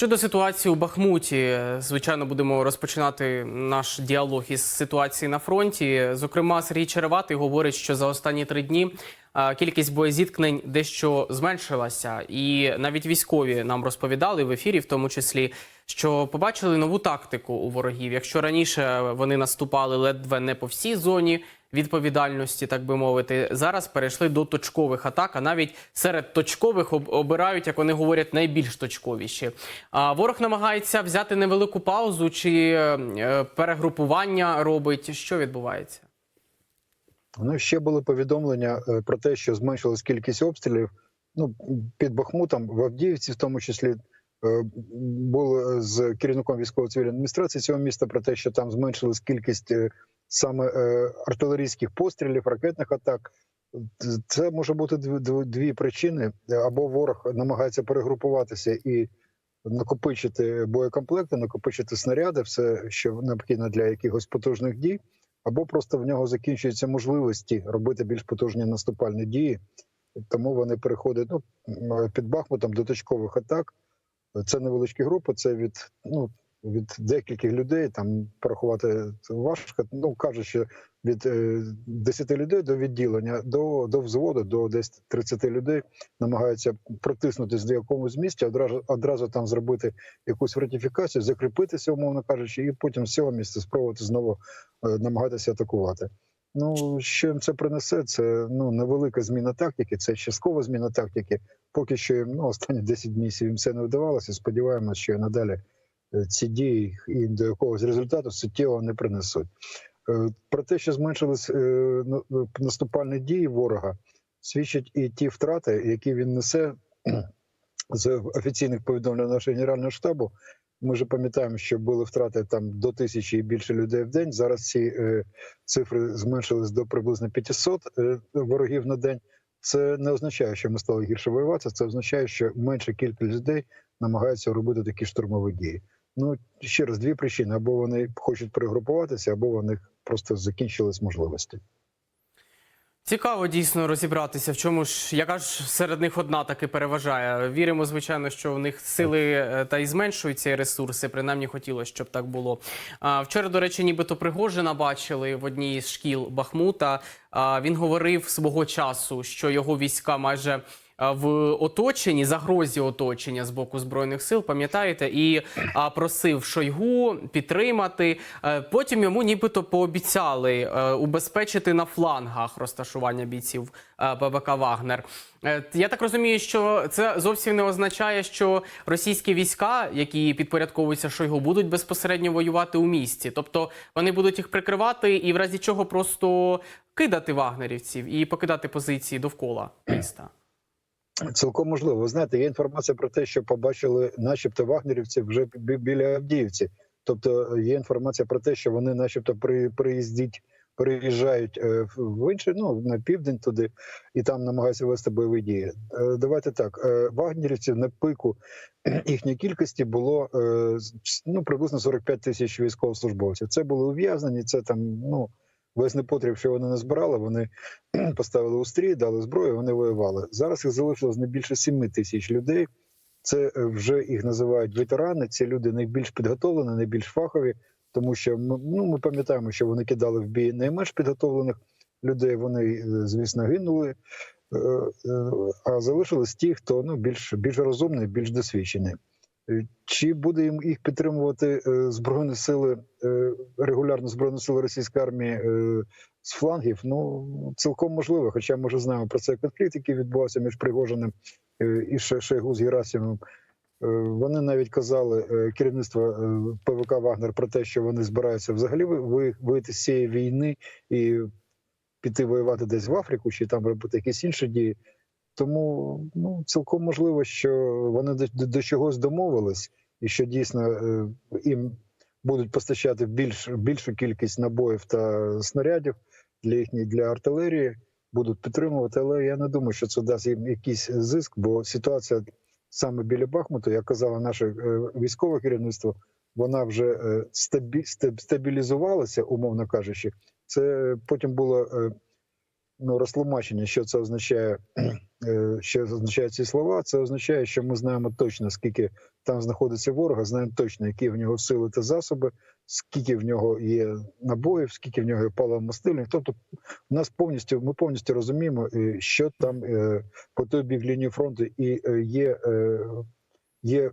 Щодо ситуації у Бахмуті, звичайно, будемо розпочинати наш діалог із ситуації на фронті. Зокрема, Сергій Череватий говорить, що за останні три дні кількість боєзіткнень дещо зменшилася, і навіть військові нам розповідали в ефірі, в тому числі, що побачили нову тактику у ворогів. Якщо раніше вони наступали ледве не по всій зоні відповідальності, так би мовити, зараз перейшли до точкових атак. А навіть серед точкових об- обирають, як вони говорять, найбільш точковіші. А ворог намагається взяти невелику паузу чи е, перегрупування робить. Що відбувається? Ну, ще були повідомлення е, про те, що зменшилась кількість обстрілів. Ну, під Бахмутом, в Авдіївці, в тому числі, е, було з керівником військово-цивільної адміністрації цього міста про те, що там зменшилась кількість саме е, артилерійських пострілів, ракетних атак. Це може бути дві, причини: або ворог намагається перегрупуватися і накопичити боєкомплекти, накопичити снаряди, все, що необхідно для якихось потужних дій або просто в нього закінчуються можливості робити більш потужні наступальні дії, тому вони переходять ну, під Бахмутом до точкових атак. Це невеличкі групи, це від ну від декількох людей. Там порахувати важко. Ну кажуть, що від е, 10 людей до відділення, до, до взводу, до десь 30 людей намагаються протиснутися до якомусь місця, одразу одразу там зробити якусь ратифікацію, закріпитися, умовно кажучи, і потім з цього місця спробувати знову е, намагатися атакувати. Ну що їм це принесе? Це ну невелика зміна тактики, це часткова зміна тактики. Поки що їм ну останні 10 місяців їм це не вдавалося. Сподіваємося, що і надалі е, ці дії і до якогось результату суттєво не принесуть. Е, Про те, що зменшились е, наступальні дії ворога, свідчать і ті втрати, які він несе з офіційних повідомлень нашого генерального штабу. Ми ж пам'ятаємо, що були втрати там до тисячі і більше людей в день. Зараз ці е, цифри зменшились до приблизно 500 е, ворогів на день. Це не означає, що ми стали гірше воювати. Це означає, що менша кількість людей намагаються робити такі штурмові дії. Ну ще раз дві причини: або вони хочуть перегрупуватися, або у них просто закінчились можливості. Цікаво дійсно розібратися, в чому ж яка ж серед них одна таки переважає. Віримо, звичайно, що в них сили е, та й зменшуються і ресурси. Принаймні хотілося, щоб так було. А, вчора, до речі, нібито Пригожина бачили в одній із шкіл Бахмута. А, він говорив свого часу, що його війська майже. А, В оточенні загрозі оточення з боку збройних сил, пам'ятаєте, і просив Шойгу підтримати. Е, Потім йому нібито пообіцяли е, убезпечити на флангах розташування бійців е, ПВК Вагнер. Е, Я так розумію, що це зовсім не означає, що російські війська, які підпорядковуються Шойгу, будуть безпосередньо воювати у місті. Тобто вони будуть їх прикривати і в разі чого просто кидати вагнерівців і покидати позиції довкола міста. Цілком можливо. Ви знаєте, є інформація про те, що побачили, начебто, вагнерівців вже бі- біля Авдіївці. Тобто є інформація про те, що вони, начебто, при приїздять, приїжджають е, в- інший, ну на південь туди, і там намагаються вести бойові дії. Е, Давайте так. е, Вагнерівців на пику їхньої кількості було е, ну приблизно 45 тисяч військовослужбовців. Це були ув'язнені. Це там ну весь непотріб, що вони не збирали. Вони поставили у стрій, дали зброю, вони воювали. Зараз їх залишилось не більше 7 тисяч людей. Це е, вже їх називають ветерани. Ці люди найбільш підготовлені, найбільш фахові, тому що ми, ну, ми пам'ятаємо, що вони кидали в бій найменш підготовлених людей. Вони, е, звісно, гинули. е, А залишились ті, хто ну більш більш розумний, більш досвідчений. Е, Чи буде їм їх підтримувати е, збройні сили е, регулярно збройні сили російської армії з флангів? Ну цілком можливо. Хоча ми вже знаємо про цей конфлікт, який відбувався між Пригожиним і Ше- Шойгу з Герасимом. Е, Вони навіть казали керівництво ПВК Вагнер про те, що вони збираються взагалі ви- ви- вийти з цієї війни і піти воювати десь в Африку, чи там робити якісь інші дії. Тому ну цілком можливо, що вони до, до, чогось домовились, і що дійсно е, їм будуть постачати більш більшу кількість набоїв та снарядів для їхньої для артилерії, будуть підтримувати. Але я не думаю, що це дасть їм якийсь зиск, бо ситуація саме біля Бахмуту, як казало наше військове керівництво, вона вже е, стабі, стаб- стабілізувалася, умовно кажучи. Це потім було е, розтлумачення, що це означає, е, що означають ці слова. Це означає, що ми знаємо точно, скільки там знаходиться ворога, знаємо точно, які в нього сили та засоби, скільки в нього є набоїв, скільки в нього є паливомастильних. Тобто, у нас повністю ми повністю розуміємо, е, що там е, по той бік лінії фронту, і є, є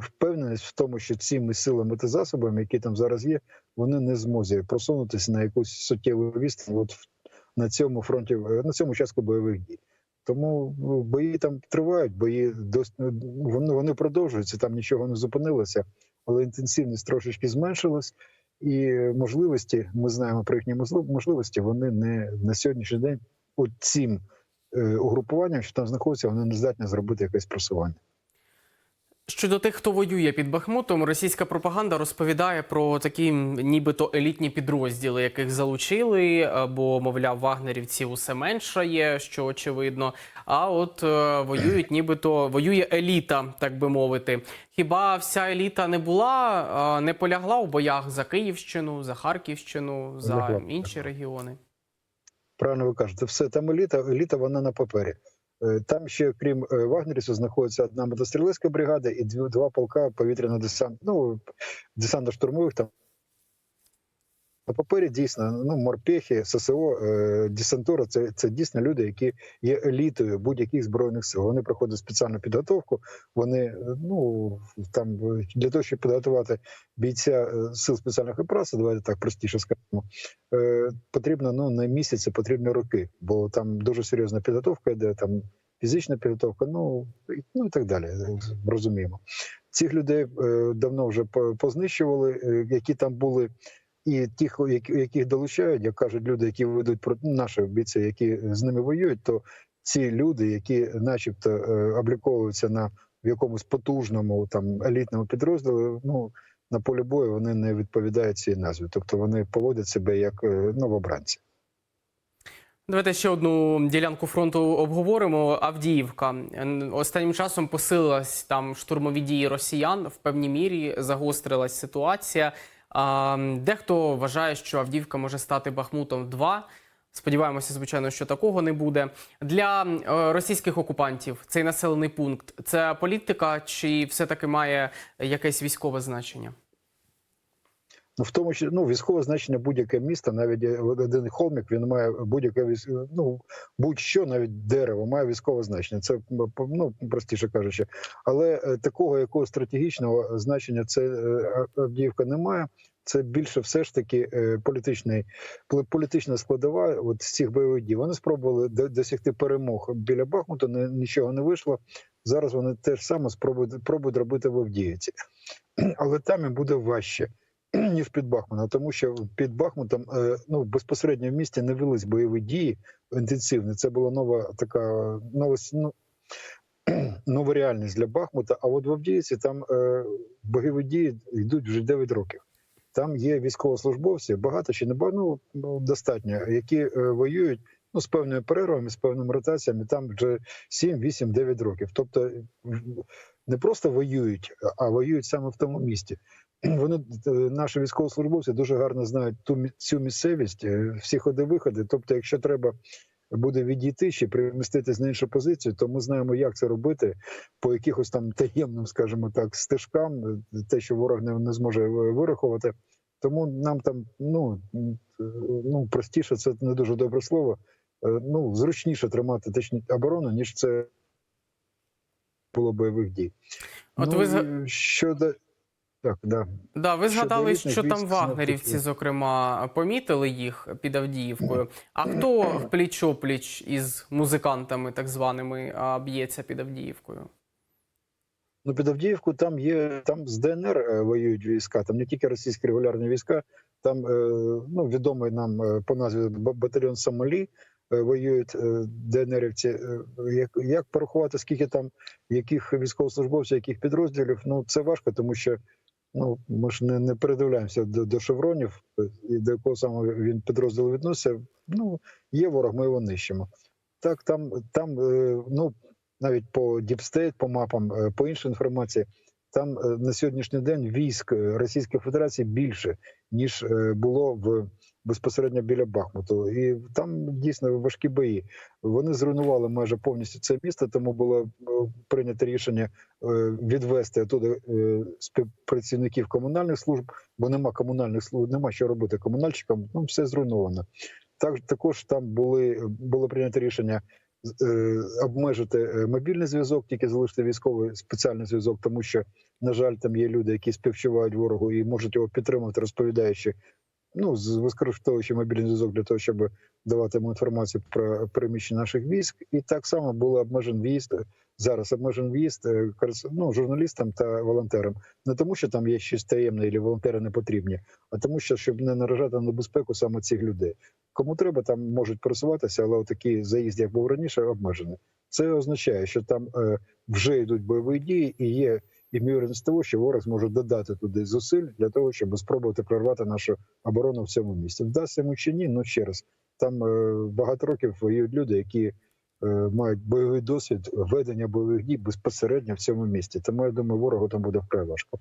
впевненість в тому, що цими силами та засобами, які там зараз є, вони не зможуть просунутися на якусь суттєву відстань. От в- на цьому фронті, на цьому участку бойових дій. Тому ну, бої там тривають, бої дос... вони, вони продовжуються, там нічого не зупинилося, але інтенсивність трошечки зменшилась, і можливості, ми знаємо про їхні можлив- можливості, вони не на сьогоднішній день цим е, угрупуванням, що там знаходиться, вони не здатні зробити якесь просування. Щодо тих, хто воює під Бахмутом, російська пропаганда розповідає про такі нібито елітні підрозділи, яких залучили, бо мовляв, вагнерівців усе менше є, що очевидно. А от е, воюють, нібито воює еліта, так би мовити. Хіба вся еліта не була, е, не полягла у боях за Київщину, за Харківщину, за інші регіони? Правильно ви кажете, все там еліта, еліта вона на папері. Е, Там ще, крім е, вагнерівців, знаходиться одна мотострілецька бригада і два полка повітряно десант, ну, десантно-штурмових там. На папері дійсно ну, морпехи, ССО, е, десантура це, це дійсно люди, які є елітою будь-яких збройних сил. Вони проходять спеціальну підготовку. Вони е, ну там е, для того, щоб підготувати бійця сил спеціальних операцій, давайте так простіше скажемо. Потрібно ну не місяці, потрібні роки, бо там дуже серйозна підготовка йде, там фізична підготовка, ну і- ну і так далі. Розуміємо. Цих людей давно вже по- познищували, які там були. І тих, яких долучають, як кажуть люди, які ведуть проти наші бійці, які з ними воюють, то ці люди, які, начебто, е, обліковуються на в якомусь потужному там елітному підрозділі, ну на полі бою вони не відповідають цій назві, тобто вони поводять себе як е, новобранці. Давайте ще одну ділянку фронту обговоримо. Авдіївка останнім часом посилилась там штурмові дії росіян в певній мірі загострилась ситуація. Дехто вважає, що Авдіївка може стати Бахмутом 2 Сподіваємося, звичайно, що такого не буде. Для е, російських окупантів цей населений пункт це політика чи все-таки має якесь військове значення? Ну, в тому, що ну військове значення будь-яке місто, навіть е, один холмик, він має будь-яке ну будь-що, навіть дерево має військове значення. Це ну простіше кажучи, але е, такого якого стратегічного значення це е, Авдіївка не має. Це більше все ж таки е, політичний політична складова. От з цих бойових дій вони спробували досягти перемог біля Бахмута. Не нічого не вийшло. Зараз вони теж саме спробують пробують робити в Авдіївці, але там їм буде важче ніж під Бахмутом, тому що під Бахмутом е, ну безпосередньо в місті не велись бойові дії інтенсивні. Це була нова така нова ну, нова реальність для Бахмута. А от в Авдіївці там е, бойові дії йдуть вже 9 років. Там є військовослужбовці, багато чи не багато, ну, достатньо, які е, воюють ну, з певними перервами, з певними ротаціями, там вже 7, 8, 9 років. Тобто не просто воюють, а воюють саме в тому місті. Вони е, наші військовослужбовці дуже гарно знають ту цю місцевість, е, всі ходи-виходи. Тобто, якщо треба буде відійти чи переміститись на іншу позицію, то ми знаємо, як це робити по якихось там таємним, скажімо так, стежкам, е, те, що ворог не, не зможе вирахувати. Тому нам там ну, ну простіше, це не дуже добре слово. Ну зручніше тримати точні оборону, ніж це було бойових дій. От ну, ви щодо так, да. Да, ви згадали, елітних що там вагнерівці, зокрема, помітили їх під Авдіївкою. А хто пліч-опліч із музикантами, так званими, б'ється під Авдіївкою? Ну, під Авдіївку там є там з ДНР е, воюють війська, там не тільки російські регулярні війська, там е, ну, відомий нам е, по назві батальйон Сомалі воюють ДНРівці. Як, як порахувати, скільки там яких військовослужбовців, яких підрозділів? Ну це важко, тому що ну ми ж не, не передивляємося до, до шевронів і до якого саме він підрозділу відноситься. Ну є ворог, ми його нищимо. Так, там, там е, ну навіть по State, по мапам, е, по іншій інформації, Там е, на сьогоднішній день військ Російської Федерації більше ніж е, було в безпосередньо біля Бахмуту, і там дійсно важкі бої. Вони зруйнували майже повністю це місто, тому було е, прийнято рішення е, відвести туди співпрацівників комунальних служб, бо нема комунальних служб, нема що робити комунальщикам. Ну все зруйновано. Так також там були було прийнято рішення обмежити е, мобільний зв'язок, тільки залишити військовий спеціальний зв'язок, тому що на жаль, там є люди, які співчувають ворогу і можуть його підтримати, розповідаючи. Ну, використовуючи мобільний зв'язок для того, щоб давати йому інформацію про переміщення наших військ, і так само було обмежен в'їзд зараз. Обмежен в'їзд е, ну, журналістам та волонтерам, не тому, що там є щось таємне, і волонтери не потрібні, а тому, що щоб не наражати на небезпеку саме цих людей. Кому треба, там можуть пересуватися, але такий заїзд, як був раніше, обмежений. Це означає, що там е, вже йдуть бойові дії, і є імовірність того, що ворог зможе додати туди зусиль для того, щоб спробувати прорвати нашу оборону в цьому місці. Вдасться йому чи ні? Ну ще раз, там е, багато років воюють люди, які е, мають бойовий досвід ведення бойових дій безпосередньо в цьому місці. Тому я думаю, ворогу там буде вкрай важко.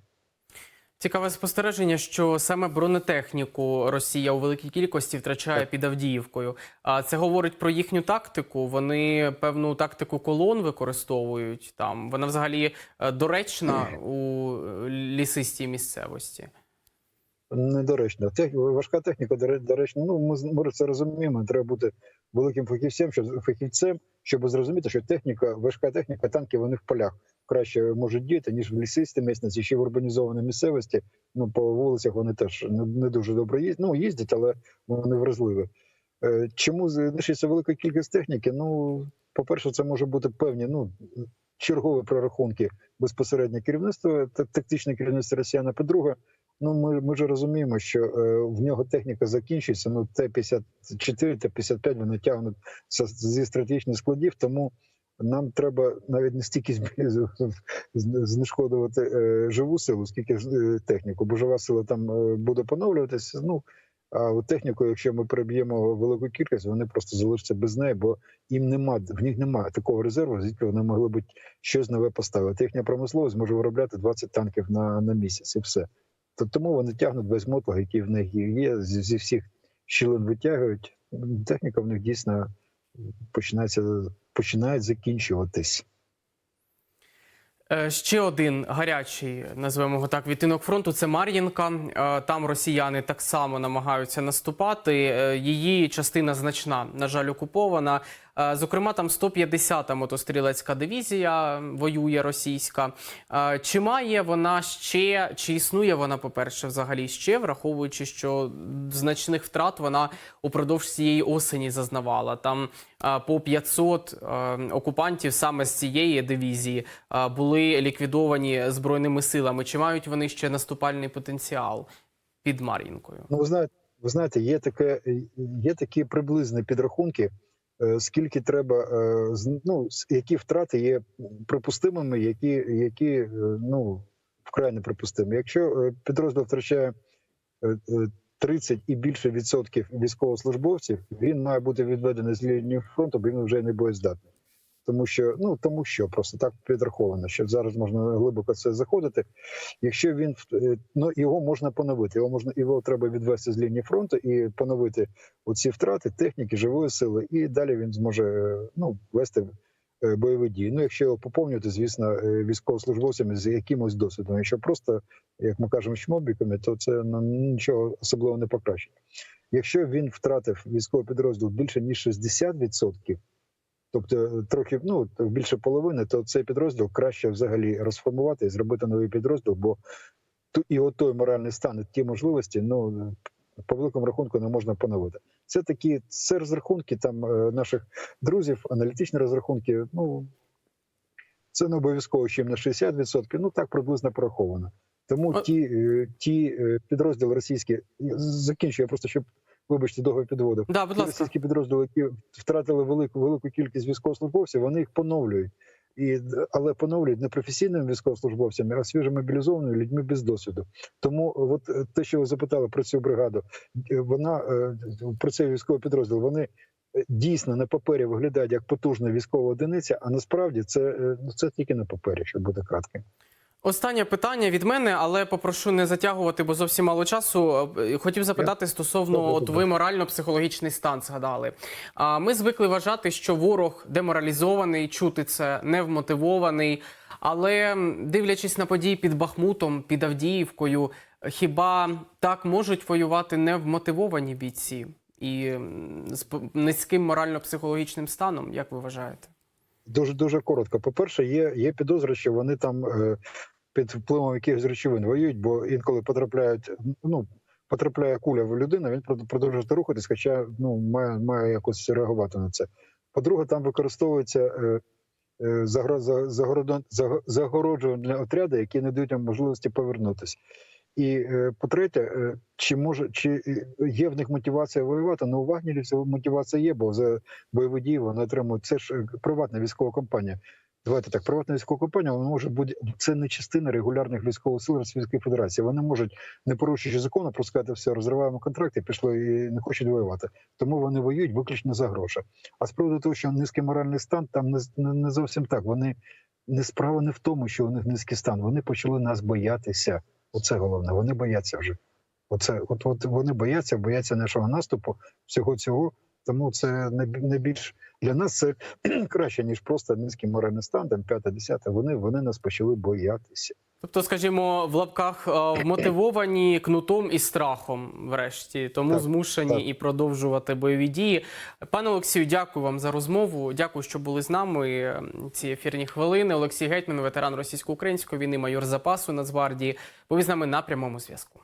Цікаве спостереження, що саме бронетехніку Росія у великій кількості втрачає під Авдіївкою. А це говорить про їхню тактику. Вони певну тактику колон використовують там. Вона взагалі е, доречна у е, лісистій місцевості. Недоречно. Тех, важка техніка, доре- доречно. Ну, ми, ми це розуміємо. Треба бути великим фахівцем, щоб фахівцем, щоб зрозуміти, що техніка, важка техніка, танки вони в полях краще можуть діяти, ніж в лісистій місцевості, ще в урбанізованій місцевості. Ну, по вулицях вони теж не, не дуже добре їздять. Ну, їздять, але вони вразливі. Е, Чому знищується велика кількість техніки? Ну, по-перше, це може бути певні ну, чергові прорахунки безпосередньо керівництва, та- тактичне керівництво росіян. По-друге, ну ми, ми ж розуміємо, що е, в нього техніка закінчується. Ну, Т-54, Т-55 вони тягнуть зі, стратегічних складів, тому нам треба навіть не стільки знешкодувати е, живу силу, скільки е, техніку, бо жива сила там е, буде поновлюватися. Ну а от техніку, якщо ми переб'ємо велику кількість, вони просто залишаться без неї, бо їм нема в них немає такого резерву, звідки вони могли б щось нове поставити. Їхня промисловість може виробляти 20 танків на, на місяць і все. То тому вони тягнуть весь мотлаг, який в них є, зі, всіх щілин витягують. Техніка в них дійсно починається починає закінчуватись. Е, Ще один гарячий, назвемо його так, відтинок фронту це Мар'їнка. Е, Там росіяни так само намагаються наступати. Е, Її частина значна, на жаль, окупована. Е, Зокрема, там 150-та мотострілецька дивізія воює російська. Е, Чи має вона ще, чи існує вона, по-перше, взагалі ще, враховуючи, що значних втрат вона упродовж цієї осені зазнавала. Там е, по 500 е, окупантів саме з цієї дивізії були ліквідовані збройними силами. Чи мають вони ще наступальний потенціал під Мар'їнкою? Ну, ви знаєте, ви знаєте, є таке, є такі приблизні підрахунки, скільки треба, е, ну, які втрати є припустимими, які, які е, ну, вкрай неприпустимі. Якщо е, підрозділ втрачає е, е, 30 і більше відсотків військовослужбовців, він має бути відведений з лінії фронту, бо він вже не боєздатний. Тому що ну тому що просто так підраховано, що зараз можна глибоко це заходити. Якщо він е, ну його можна поновити, його можна його треба відвести з лінії фронту і поновити оці втрати техніки, живої сили, і далі він зможе е, ну вести е, бойові дії. Ну якщо його поповнювати, звісно, військовослужбовцями з якимось досвідом. Якщо просто як ми кажемо, шмобіками, то це ну, нічого особливо не покращить. Якщо він втратив військовий підрозділ більше ніж 60%, тобто е, трохи ну більше половини, то цей підрозділ краще взагалі розформувати і зробити новий підрозділ, бо і от той моральний стан, і ті можливості, ну по великому рахунку не можна поновити. Це такі це розрахунки там е, наших друзів, аналітичні розрахунки. Ну це не обов'язково чим на 60%, ну так приблизно пораховано. Тому ті, е, ті підрозділи російські закінчую, я просто щоб вибачте, довго підводив. Да, будь ласка. російські підрозділи, які втратили велику велику кількість військовослужбовців, вони їх поновлюють. І, але поновлюють не професійними військовослужбовцями, а свіжомобілізованими людьми без досвіду. Тому от е, те, що ви запитали про цю бригаду, е, вона е, про цей військовий підрозділ, вони е, дійсно на папері виглядають як потужна військова одиниця, а насправді це, е, ну, це тільки на папері, щоб бути кратким. Останнє питання від мене, але попрошу не затягувати, бо зовсім мало часу. Е, Хотів запитати стосовно, от ви морально-психологічний стан згадали. А ми звикли вважати, що ворог деморалізований, чути це невмотивований. Але дивлячись на події під Бахмутом, під Авдіївкою, хіба так можуть воювати невмотивовані бійці і з низьким морально-психологічним станом, як ви вважаєте? Дуже дуже коротко. По-перше, є, є підозри, що вони там е, під впливом якихось речовин воюють, бо інколи потрапляють, ну потрапляє куля в людину, він продовжує рухатись, хоча ну має, має якось реагувати на це. По-друге, там використовуються е, е, загороджувальні отряди, які не дають можливості повернутися. І е, по-третє, е, чи може чи е, є в них мотивація воювати? Ну, у вагнерів ця мотивація є, бо за бойові дії вони отримують. Це ж приватна військова компанія. Давайте так, приватна військова компанія вона може бути це не частина регулярних військових сил Російської Федерації. Вони можуть, не порушуючи закону, просто сказати все, розриваємо контракти, пішли і не хочуть воювати. Тому вони воюють виключно за гроші. А з приводу того, що низький моральний стан, там не, не, не зовсім так. Вони не справа не в тому, що у них низький стан. Вони почали нас боятися. Оце головне. Вони бояться вже. Оце, от, от вони бояться, бояться нашого наступу, всього цього. Тому це не, не більш для нас це краще, ніж просто низький моральний стан, там п'яте, десяте. Вони, вони нас почали боятися. Тобто, скажімо, в лапках е, вмотивовані кнутом і страхом, врешті, тому Так, змушені так. і продовжувати бойові дії. Пане Олексію, дякую вам за розмову. Дякую, що були з нами ці ефірні хвилини. Олексій Гетьман, ветеран російсько-української війни, майор запасу Нацгвардії. Був із нами на прямому зв'язку.